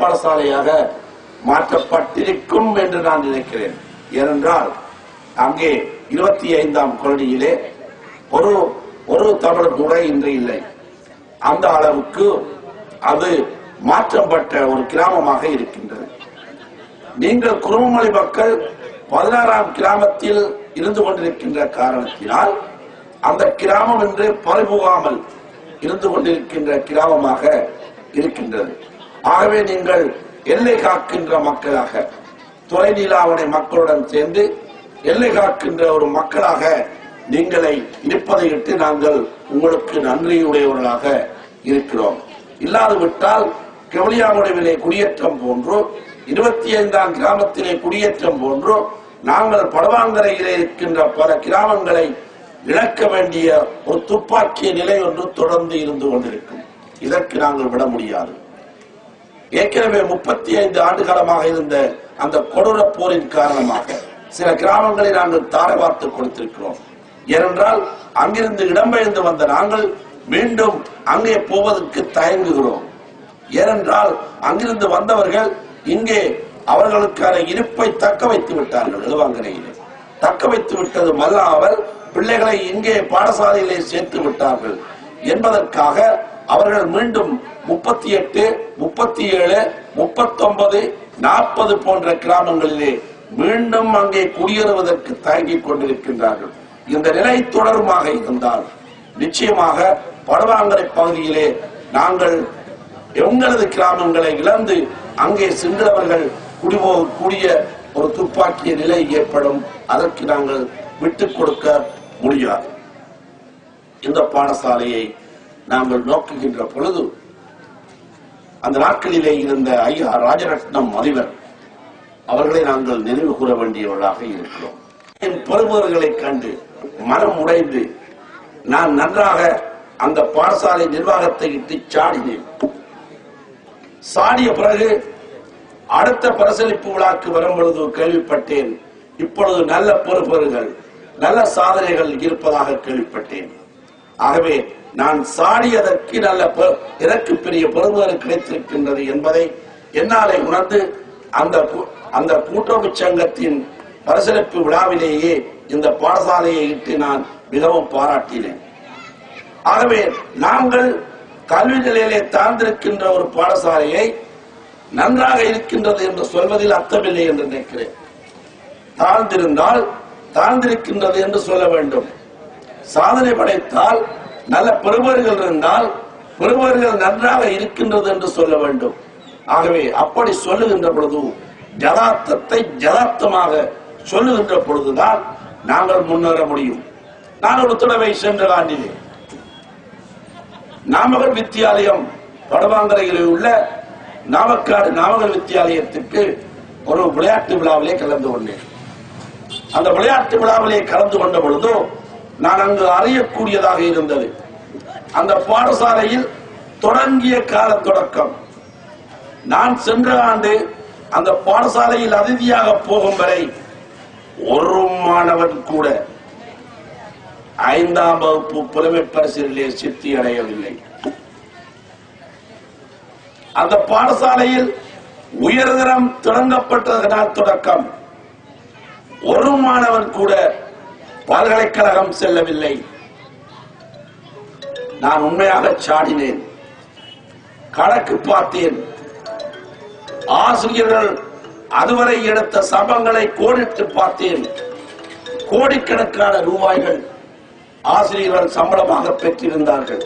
பாடசாலையாக மாற்றப்பட்டிருக்கும் என்று நான் நினைக்கிறேன். ஏனென்றால் அங்கே இருபத்தி ஐந்தாம் கொள்கையிலே ஒரு ஒரு தமிழர் கூட இன்று இல்லை. அந்த அளவுக்கு அது மாற்றப்பட்ட ஒரு கிராமமாக இருக்கின்றது. நீங்கள் குருமமலை மக்கள் பதினாறாம் கிராமத்தில் இருந்து கொண்டிருக்கின்ற காரணத்தினால் அந்த கிராமம் என்று பறிபோகாமல் இருந்து கொண்டிருக்கின்ற கிராமமாக இருக்கின்றது. ஆகவே நீங்கள் எல்லை காக்கின்ற மக்களாக துறை நிலாவணை மக்களுடன் சேர்ந்து எல்லை காக்கின்ற ஒரு மக்களாக நீங்களை இருப்பதை இட்டு நாங்கள் உங்களுக்கு நன்றியுடையவர்களாக இருக்கிறோம். இல்லாது விட்டால் கெவலியாமுடைவிலே குடியேற்றம் போன்றோ இருபத்தி ஐந்தாம் கிராமத்திலே குடியேற்றம் போன்றோ நாங்கள் படவாங்கரையிலே இருக்கின்ற பல கிராமங்களை இழக்க வேண்டிய ஒரு துப்பாக்கிய நிலை ஒன்று தொடர்ந்து இருந்து கொண்டிருக்கும். இதற்கு நாங்கள் விட முடியாது. ஏற்கனவே முப்பத்தி ஐந்து ஆண்டு காலமாக இருந்த அந்த கொடூர போரின் காரணமாக சில கிராமங்களை நாங்கள் தாரை வார்த்து கொடுத்திருக்கிறோம். ஏனென்றால் அங்கிருந்து இடம்பெயர்ந்து வந்த நாங்கள் மீண்டும் அங்கே போவதற்கு தயங்குகிறோம். ஏனென்றால் அங்கிருந்து வந்தவர்கள் இங்கே அவர்களுக்கான இருப்பை தக்க வைத்து விட்டார்கள் இழுவாங்கரையிலே தக்க வைத்து விட்டது மல்லாமல் பிள்ளைகளை இங்கே பாடசாலையிலே சேர்த்து விட்டார்கள். என்பதற்காக அவர்கள் மீண்டும் முப்பத்தி எட்டு முப்பத்தி ஏழு முப்பத்தி ஒன்பது நாற்பது போன்ற கிராமங்களிலே மீண்டும் அங்கே குடியேறுவதற்கு தயங்கிக் கொண்டிருக்கின்றார்கள். இந்த நிலை தொடருமாக இருந்தால் நிச்சயமாக படுவாங்கரை பகுதியிலே நாங்கள் எங்களது கிராமங்களை இழந்து அங்கே சென்றவர்கள் குடிபோகக்கூடிய ஒரு துப்பாக்கிய நிலை ஏற்படும். அதற்கு நாங்கள் விட்டுக் கொடுக்க முடியாது. இந்த பாடசாலையை நாங்கள் நோக்குகின்ற பொழுது அந்த நாட்களிலே இருந்த ஐயா ராஜரத்னம் அதிபர் அவர்களை நாங்கள் நினைவு கூற வேண்டியவர்களாக இருக்கிறோம். என் பெறுபவர்களை கண்டு மனம் உடைந்து நான் நன்றாக அந்த பாடசாலை நிர்வாகத்தை இட்டு சாடினேன். சாடிய பிறகு அடுத்த பரிசளிப்பு விழாக்கு வரும் பொழுது கேள்விப்பட்டேன் இப்பொழுது நல்ல பொறுப்பர்கள் நல்ல சாதனைகள் இருப்பதாக கேள்விப்பட்டேன். ஆகவே நான் சாடியதற்கு நல்ல இதற்கு எனக்கு பெரிய பெருமைகள் கிடைத்திருக்கின்றது என்பதை என்னாலே உணர்ந்து அந்த அந்த கூட்டுறவு சங்கத்தின் பரிசளிப்பு விழாவிலேயே இந்த பாடசாலையை இட்டு நான் மிகவும் பாராட்டினேன். ஆகவே நாங்கள் கல்வி நிலையிலே தாழ்ந்திருக்கின்ற ஒரு பாடசாலையை நன்றாக இருக்கின்றது என்று சொல்வதில் அர்த்தமில்லை என்று நினைக்கிறேன். தாழ்ந்திருந்தால் தாழ்ந்திருக்கின்றது என்று சொல்ல வேண்டும். சாதனை படைத்தால் நல்ல பெருவர்கள் இருந்தால் பெருவர்கள் நன்றாக இருக்கின்றது என்று சொல்ல வேண்டும். ஆகவே அப்படி சொல்லுகின்ற பொழுது ஜதார்த்தத்தை ஜதார்த்தமாக சொல்லுகின்ற பொழுதுதான் நாங்கள் முன்னேற முடியும். நான் ஒரு தடவை சென்ற ஆண்டிலே நாமகல் வித்தியாலயம் வடவாங்கரையில் உள்ள நாமக்காடு நாமகல் வித்தியாலயத்திற்கு ஒரு விளையாட்டு விழாவிலே கலந்து கொண்டேன். அந்த விளையாட்டு விழாவிலே கலந்து கொண்ட பொழுதோ நான் அங்கு அறியக்கூடியதாக இருந்தது. அந்த பாடசாலையில் தொடங்கிய கால தொடக்கம். நான் சென்ற ஆண்டு அந்த பாடசாலையில் அதிதியாக போகும் வரை ஒரு மாணவன் கூட ஐந்தாம் வகுப்பு புலமை பரிசிலே சித்தி அடையவில்லை அந்த பாடசாலையில் உயர்தரம் தொடங்கப்பட்டதனால் தொடக்கம். ஒரு மாணவன் கூட பல்கலைக்கழகம் செல்லவில்லை. நான் உண்மையாக சாடினேன். கணக்கு பார்த்தேன். ஆசிரியர்கள் அதுவரை எடுத்த சபங்களை கோடிட்டு பார்த்தேன். கோடிக்கணக்கான ரூபாய்கள் ஆசிரியர்கள் சம்பளமாக பெற்றிருந்தார்கள்.